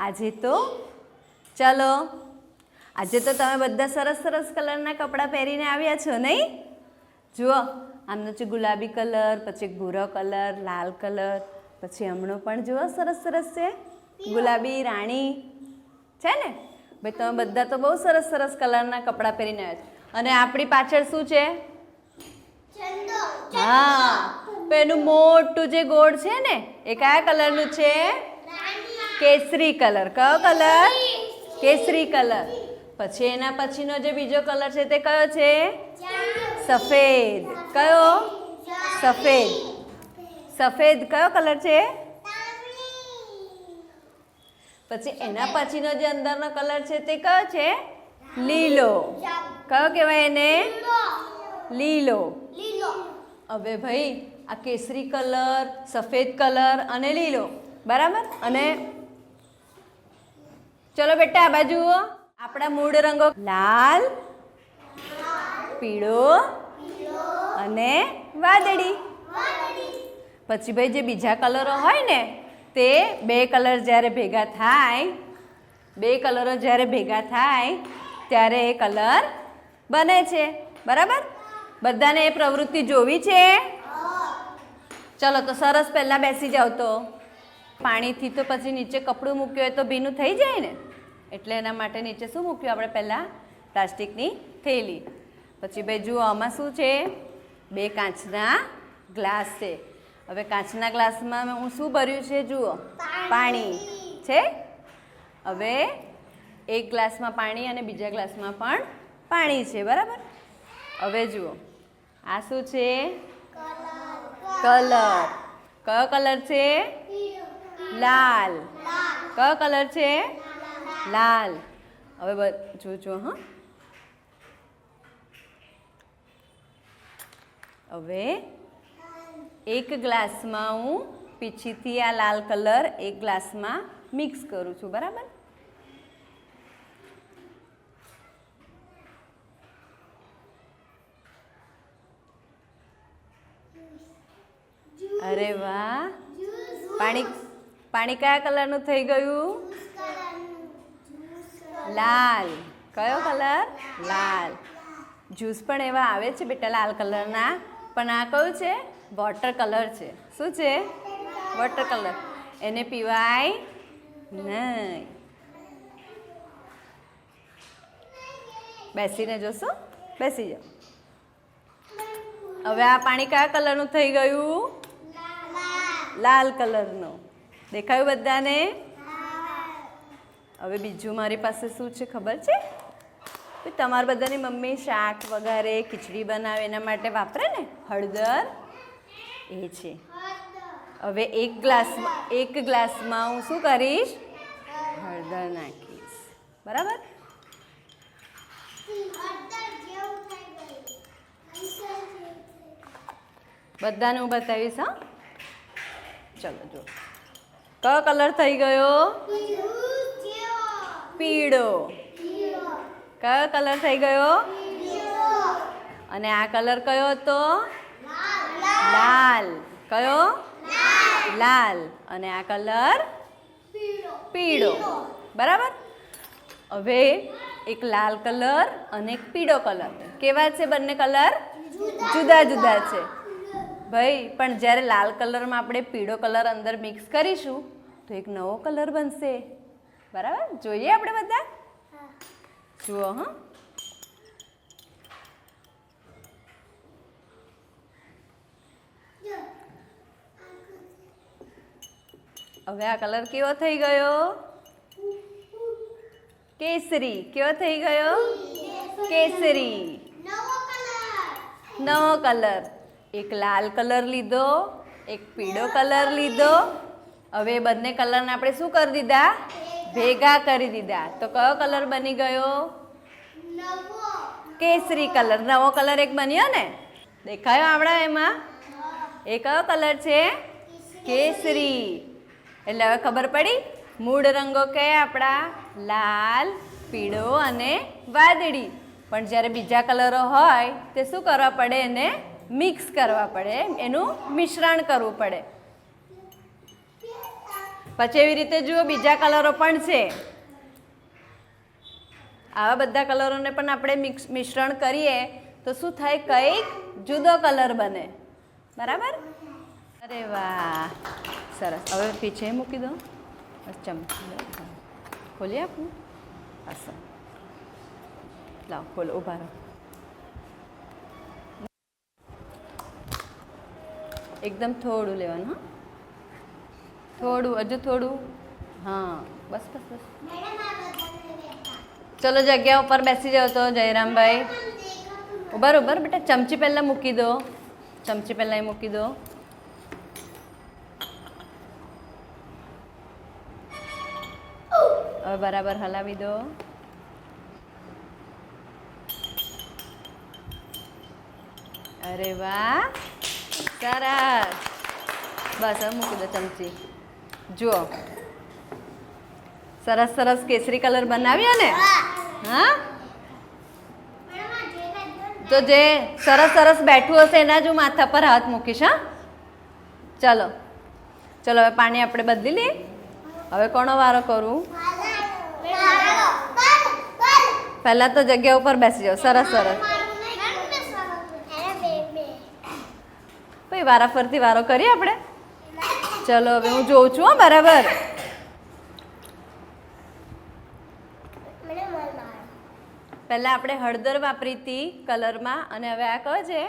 આજે તો ચલો આજે તો તમે બધા સરસ સરસ કલરના કપડાં પહેરીને આવ્યા છો નહીં? જુઓ આમનો છે ગુલાબી કલર પછી ભૂરો કલર લાલ કલર પછી હમણો પણ જુઓ સરસ સરસ છે. ગુલાબી રાણી છે ને? ભાઈ તમે બધા તો બહુ સરસ સરસ કલરના કપડાં પહેરીને આવ્યા છો. અને આપણી પાછળ શું છે? હા તો એનું મોટું જે ગોળ છે ને એ કયા કલરનું છે? કેસરી કલર. કયો કલર? કેસરી કલર. પછી એના પછીનો જે બીજો કલર છે તે કયો છે? સફેદ. કયો? સફેદ. સફેદ કયો કલર છે? પછી એના પછીનો જે અંદરનો કલર છે તે કયો છે? લીલો. કયો કહેવાય એને? લીલો. હવે ભાઈ, આ કેસરી કલર, સફેદ કલર અને લીલો. બરાબર? અને ચલો બેટા, આ બાજુ આપણા મૂળ રંગો લાલ, પીળો અને વાદળી. પછી ભાઈ જે બીજા કલરો હોય ને, તે બે કલર જ્યારે ભેગા થાય, બે કલરો જ્યારે ભેગા થાય, ત્યારે એ કલર બને છે. બરાબર? બધાને એ પ્રવૃત્તિ જોવી છે? ચલો, તો સરસ પહેલાં બેસી જાઓ તો. પાણીથી તો પછી નીચે કપડું મૂક્યું હોય તો ભીનું થઈ જાય ને? એટલે એના માટે નીચે શું મૂક્યું આપણે પહેલાં? પ્લાસ્ટિકની થેલી. પછી ભાઈ જુઓ આમાં શું છે? બે કાચના ગ્લાસ છે. હવે કાચના ગ્લાસમાં હું શું ભર્યું છે જુઓ? પાણી. છે? હવે એક ગ્લાસમાં પાણી અને બીજા ગ્લાસમાં પણ પાણી છે બરાબર? હવે જુઓ. આ શું છે? કલર. કયો કલર છે? લાલ. કયો કલર છે? લાલ. હવે જોજો હા. હવે એક ગ્લાસમાં હું પીછીથી આ લાલ કલર એક ગ્લાસમાં મિક્સ કરું છું બરાબર? અરે વાહ. પાણી પાણી કયા કલરનું થઈ ગયું? લાલ. કયો કલર? લાલ. જ્યુસ પણ એવા આવે છે બેટા લાલ કલરના. પણ આ કયું છે? વોટર કલર છે. શું છે? Water colour. એને પીવાય નહીં. બેસીને જોશો. બેસી જાઓ. હવે આ પાણી કયા કલરનું થઈ ગયું? લાલ. કલરનું. દેખાયું બધાને? હવે બીજું મારી પાસે શું છે ખબર છે? તમારા બધાની મમ્મી શાક વગેરે ખીચડી બનાવે, એના માટે વાપરે ને? હળદર? એ છે. હવે એક ગ્લાસમાં એક ગ્લાસમાં હું શું કરીશ? હળદર નાખીશ. બરાબર? બધાને હું બતાવીશ, હા? ચલો જો કયો કલર થઈ ગયો? પીળો. કયો કલર થઈ ગયો? અને આ કલર કયો હતો? લાલ. કયો? લાલ. અને આ કલર? પીળો. બરાબર? હવે એક લાલ કલર અને એક પીળો કલર. કેવા છે બંને કલર? જુદા જુદા છે. ભાઈ પણ જ્યારે લાલ કલરમાં આપણે પીળો કલર અંદર મિક્સ કરીશું તો એક નવો કલર બનશે. બરાબર? જોઈએ આપણે બધા? જુઓ હા. હવે આ કલર કેવો થઈ ગયો? કેસરી. કેવો થઈ ગયો? કેસરી. નવો કલર. એક લાલ કલર લીધો, એક પીળો કલર લીધો. હવે બંને કલરને આપણે શું કરી દીધા? ભેગા કરી દીધા. તો કયો કલર બની ગયો? કેસરી કલર. નવો કલર એક બન્યો ને? દેખાયો આપણા એમાં? એ કયો કલર છે? કેસરી. એટલે હવે ખબર પડી? મૂળ રંગો કયા આપણા? લાલ, પીળો અને વાદળી. પણ જ્યારે બીજા કલરો હોય, તે શું કરવા પડે એને? મિક્સ કરવા પડે એનું મિશ્રણ કરવું પડે. પછી એવી રીતે જુઓ, બીજા કલરો પણ છે. આવા બધા કલરોને પણ આપણે મિક્સ, મિશ્રણ કરીએ, તો શું થાય, કંઈક જુદો કલર બને. બરાબર? અરે વાહ! સરસ. હવે પીછે મૂકી દો ચમચી ખોલી આપું? અસર લાવ, ખોલો, ઊભા રહો. એકદમ થોડું લેવાનું, હા. થોડું, હજુ થોડું. હા, બસ બસ બસ. ચલો જગ્યા ઉપર બેસી જાઓ તો, જયરામભાઈ. ઉભર ઉભર ઊભા બેટા, ચમચી પહેલાં મૂકી દો. ચમચી પહેલાં મૂકી દો. હવે બરાબર હલાવી દો. અરે વાહ! સરસ બસ હવે મૂકી દો ચમચી. જુઓ. સરસ સરસ કેસરી કલર બનાવ્યો ને? હા? તો જે સરસ સરસ બેઠું હશે એના જ હું માથા પર હાથ મૂકીશ હા? ચલો. ચલો હવે પાણી આપણે બદલી લઈએ. હવે કોનો વારો કરું? પહેલાં તો જગ્યા ઉપર બેસી જાઓ. સરસ સરસ. ભાઈ વારા ફરતી વારો કરીએ આપણે? ચલો, હવે હું જોઉં છું, હો, બરાબર. પહેલાં આપણે હળદર વાપરી હતી કલરમાં, અને હવે આ કહો છે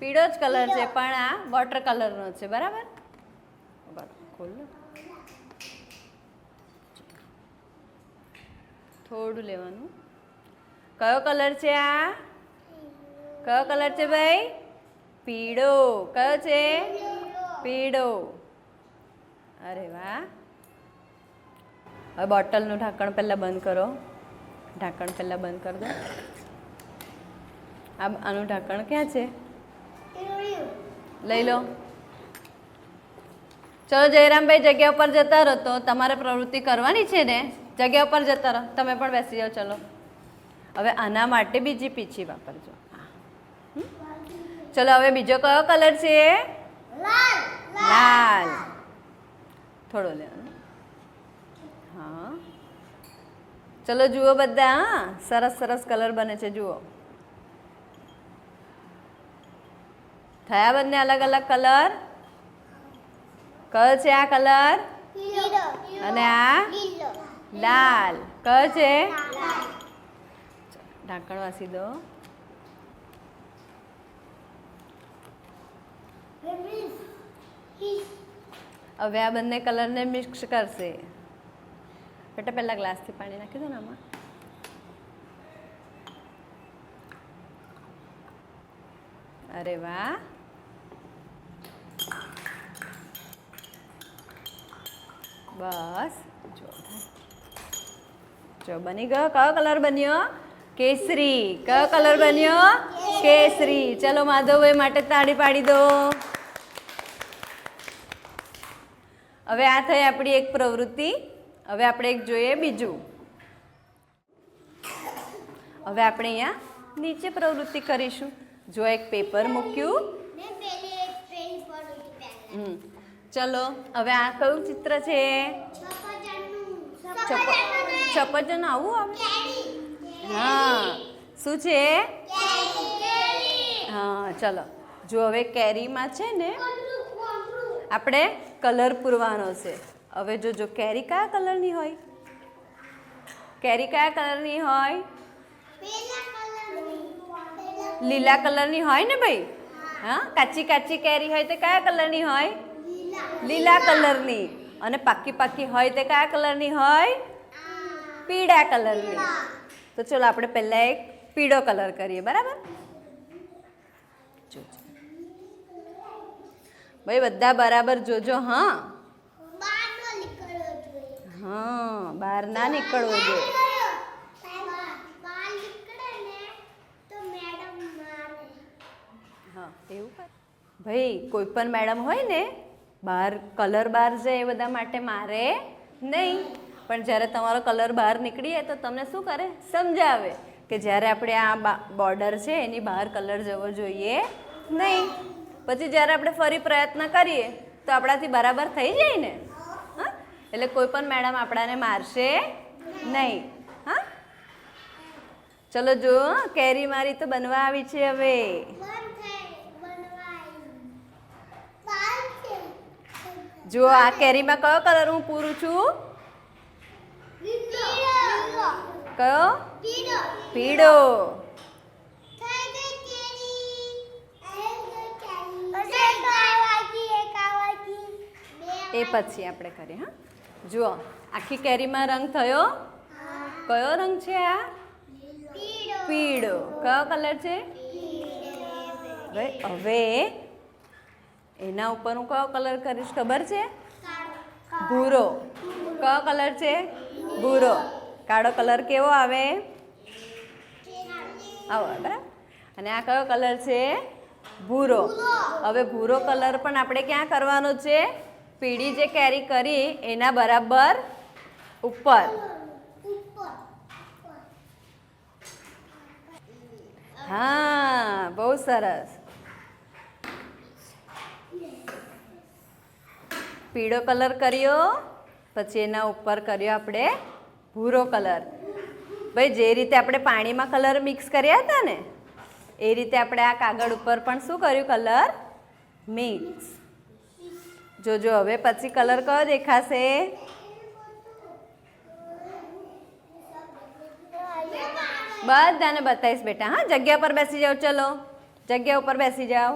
પીળો જ કલર છે, પણ આ વોટર કલરનો છે, બરાબર? થોડું લેવાનું. કયો કલર છે આ? કયો કલર છે ભાઈ? પીળો. કયો છે? પીળો. અરે વાહ. હવે બોટલનું ઢાંકણ પહેલાં બંધ કરો. ઢાંકણ પહેલાં બંધ કરી દો. આ આનું ઢાંકણ ક્યાં છે? લઈ લો. ચલો, જયરામભાઈ, જગ્યા ઉપર જતા રહો તો તમારે પ્રવૃત્તિ કરવાની છે ને? જગ્યા ઉપર જતા રહો. તમે પણ બેસી જાઓ, ચલો. હવે આના માટે બીજી પીછી વાપરજો? ચલો હવે બીજો કયો કલર છે? લાલ થોડો લેવાનો હા. ચલો જુઓ બધા હા. સરસ સરસ કલર બને છે જુઓ. થયા બંને અલગ અલગ કલર? કયો છે આ કલર? અને આ? લાલ. કયો છે? ઢાંકણ વાસી દો. હવે આ બંને કલરને મિક્સ કરશે. બેટા પહેલાં ગ્લાસથી પાણી નાખી દો ને આમાં. અરે વાહ. બસ. જો જો બની ગયો. કયો કલર બન્યો? કેસરી. કયો કલર બન્યો? કેસરી. ચલો માધવભાઈ માટે તાળી પાડી દો. હવે આ થઈ આપણી એક પ્રવૃત્તિ. હવે આપણે એક જોઈએ બીજું. હવે આપણે અહીંયા નીચે પ્રવૃત્તિ કરીશું. જો એક પેપર મૂક્યું. ચલો હવે આ કયું ચિત્ર છે? ચપજન આવું આવે? હા. શું છે? હા ચલો. જો હવે કેરીમાં છે ને આપણે કલર પૂરવાનો છે. હવે જો જો કેરી કયા કલરની હોય? કેરી કયા કલરની હોય? લીલા કલરની હોય ને ભાઈ? હા, કાચી કાચી કેરી હોય તે કયા કલરની હોય? લીલા કલરની. અને પાકી પાકી હોય તે કયા કલરની હોય? પીળા કલરની. તો ચલો, આપણે પહેલાં એક પીળો કલર કરીએ, બરાબર? ભાઈ બધા બરાબર જોજો હા? હા બહાર ના નીકળવો જોઈએ હા એવું ભાઈ કોઈ પણ મેડમ હોય ને બહાર કલર બહાર જાય એ બધા માટે મારે નહીં. પણ જ્યારે તમારો કલર બહાર નીકળીએ તો તમને શું કરે? સમજાવે કે જ્યારે આપણે આ બોર્ડર છે એની બહાર કલર જવો જોઈએ નહીં. પછી જ્યારે આપણે ફરી પ્રયત્ન કરીએ તો આપણાથી બરાબર થઈ જાય ને? હા? એટલે કોઈ પણ મેડમ આપણાને મારશે નહીં. હા? ચલો જો કેરી મારી તો બનવા આવી છે હવે. જો આ કેરીમાં કયો કલર હું પૂરું છું? કયો? પીળો. એ પછી આપણે કરીએ, હા. જુઓ, આખી કેરીમાં રંગ થયો? કયો રંગ છે આ? પીળો. કયો કલર છે? હવે એના ઉપર હું કયો કલર કરીશ ખબર છે? ભૂરો. કયો કલર છે? ભૂરો. કાળો કલર કેવો આવે, આવો, બરાબર. અને આ કયો કલર છે? ભૂરો. હવે ભૂરો કલર પણ આપણે ક્યાં કરવાનો છે? પીળી જે કેરી કરી, એના બરાબર ઉપર. હા, બહુ સરસ. પીળો કલર કર્યો, પછી એના ઉપર કર્યો આપણે ભૂરો કલર. ભાઈ, જે રીતે આપણે પાણીમાં કલર મિક્સ કર્યા હતા ને, એ રીતે આપણે આ કાગળ ઉપર પણ શું કર્યું? Colour mix. જોજો હવે પછી કલર કયો દેખાશે? બધાને બતાવીશ બેટા, હા, જગ્યા પર બેસી જાઓ, ચલો. જગ્યા ઉપર બેસી જાઓ.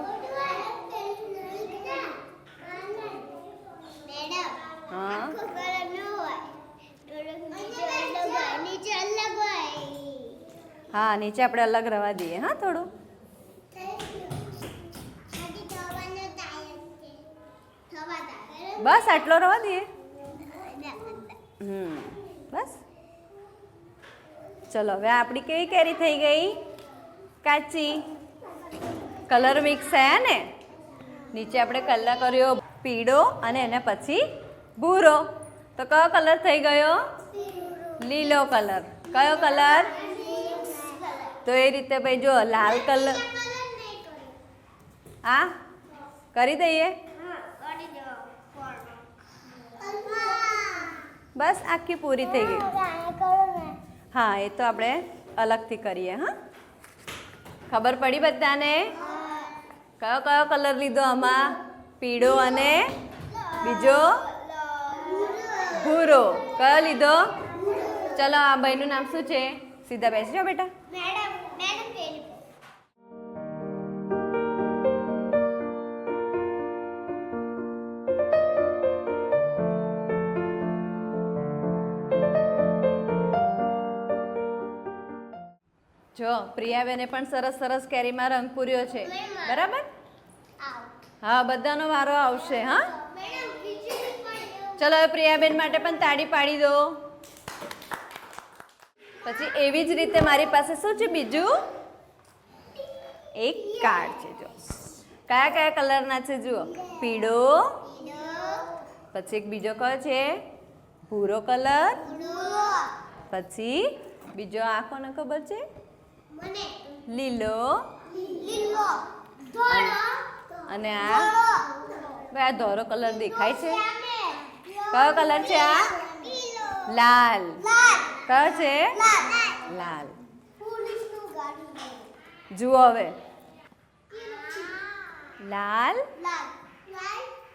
હા. નીચે આપણે અલગ રવા દઈએ, હા, થોડું. બસ આટલો રવા દઈએ બસ. ચલો, હવે આપણી કેવી કેરી થઈ ગઈ? કાચી. કલર મિક્સ થયા ને? નીચે આપણે કલર કર્યો, પીળો અને એના પછી ભૂરો. તો કયો કલર થઈ ગયો? લીલો કલર. કયો કલર? તો એ રીતે ભાઈ જો લાલ કલર. હા? કરી દઈએ? બસ આખી પૂરી થઈ ગઈ. હા એ તો આપણે અલગથી કરીએ હા? ખબર પડી બધાને? કયો કયો કલર લીધો આમાં? પીળો અને બીજો? ભૂરો. કયો લીધો? ચલો આ ભાઈનું નામ શું છે? સીધા બેસી જાઓ બેટા પ્રિયાબેને પણ સરસ સરસ કેરીમાં રંગ પૂર્યો છે. બરાબર? હા બધાનો વારો આવશે હા? ચલો પ્રિયાબેન માટે પણ તાળી પાડી દો. પછી એવી જ રીતે મારી પાસે શું છે બીજું? એક કાર્ડ છે જો. કયા કયા કલરના છે જુઓ. પીળો. પછી એક બીજો કયો છે? ભૂરો કલર. પછી બીજો આ કોને ખબર છે? લીલો. લીલો. ધોળો અને આ? ભાઈ આ ધોરો કલર દેખાય છે? કયો કલર છે આ? લાલ. કયો છે? લાલ. જુઓ હવે. લાલ?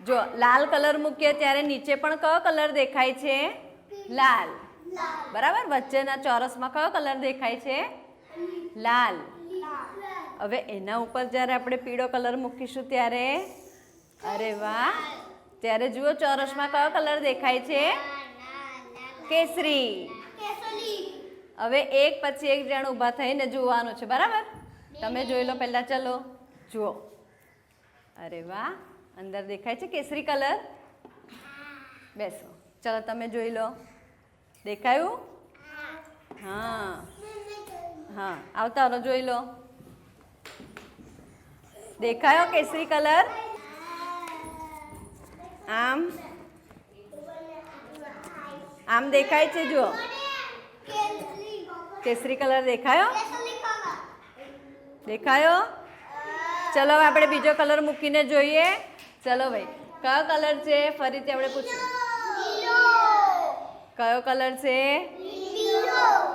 જો લાલ કલર મૂકીએ ત્યારે નીચે પણ કયો કલર દેખાય છે? લાલ. લાલ. બરાબર? વચ્ચેના ચોરસમાં કયો કલર દેખાય છે? લાલ. હવે એના ઉપર જ્યારે આપણે પીળો કલર મૂકીશું ત્યારે? અરે વાહ. ત્યારે જુઓ ચોરસમાં કયો કલર દેખાય છે? કેસરી. હવે એક પછી એક જણ ઊભા થઈને જોવાનું છે બરાબર? તમે જોઈ લો પહેલાં ચલો. જુઓ. અરે વાહ. અંદર દેખાય છે કેસરી કલર? બેસો. ચલો તમે જોઈ લો. દેખાયું? હા. હા આવતાનો જોઈ લો. દેખાયો કેસરી કલર? આમ? આમ દેખાય છે જુઓ. કેસરી કલર દેખાયો? દેખાયો? ચલો આપણે બીજો કલર મૂકીને જોઈએ. ચલો ભાઈ કયો કલર છે? ફરીથી આપણે પૂછ્યું કયો કલર છે?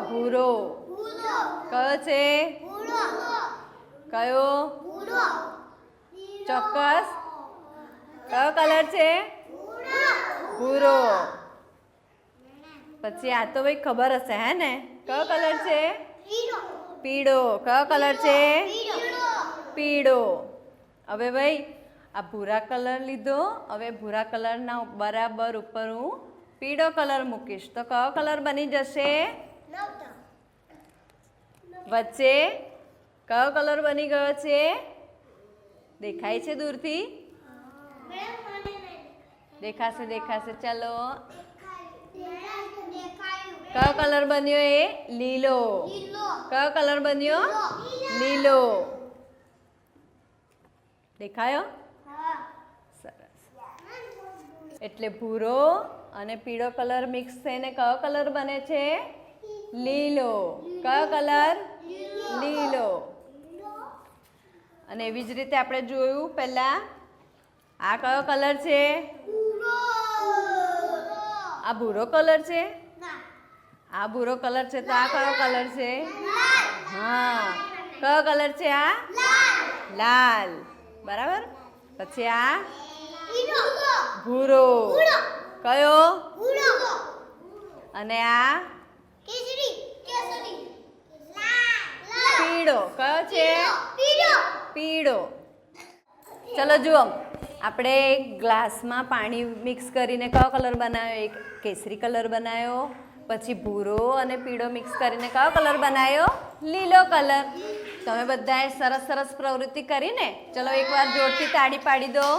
ભૂરો. કયો છે? કયો? ચોક્કસ. કયો કલર છે? ભૂરો. પછી આ તો ભાઈ ખબર હશે, હે ને? કયો કલર છે? પીળો. કયો કલર છે? પીળો. હવે ભાઈ, આ ભૂરા કલર લીધો. હવે ભૂરા કલરના બરાબર ઉપર હું પીળો કલર મૂકીશ. તો કયો કલર બની જશે? વચ્ચે કયો કલર બની ગયો છે? દેખાય છે દૂરથી? દેખાશે દેખાશે. ચાલો. કયો કલર બન્યો એ? લીલો. લીલો. કયો કલર બન્યો? લીલો. દેખાયો? સરસ. એટલે ભૂરો અને પીળો કલર મિક્સ થઈને કયો કલર બને છે? લીલો. કયો કલર? લીલો. અને એવી જ રીતે આપણે જોયું પહેલા. આ કયો કલર છે? આ ભૂરો કલર છે? આ ભૂરો કલર છે તો આ કયો કલર છે? હા. કયો કલર છે આ? લાલ. બરાબર? પછી આ? ભૂરો. કયો? અને આ કેસરી કેસરી લાલ લાલ પીળો. કયો છે? પીળો. ચલો જુઓ. આપણે ગ્લાસમાં પાણી મિક્સ કરીને કયો કલર બનાવ્યો? એક કેસરી કલર બનાવ્યો પછી ભૂરો અને પીળો મિક્સ કરીને કયો કલર બનાવ્યો? લીલો કલર. તમે બધાએ સરસ સરસ પ્રવૃત્તિ કરીને ચલો એકવાર જોરથી તાળી પાડી દો.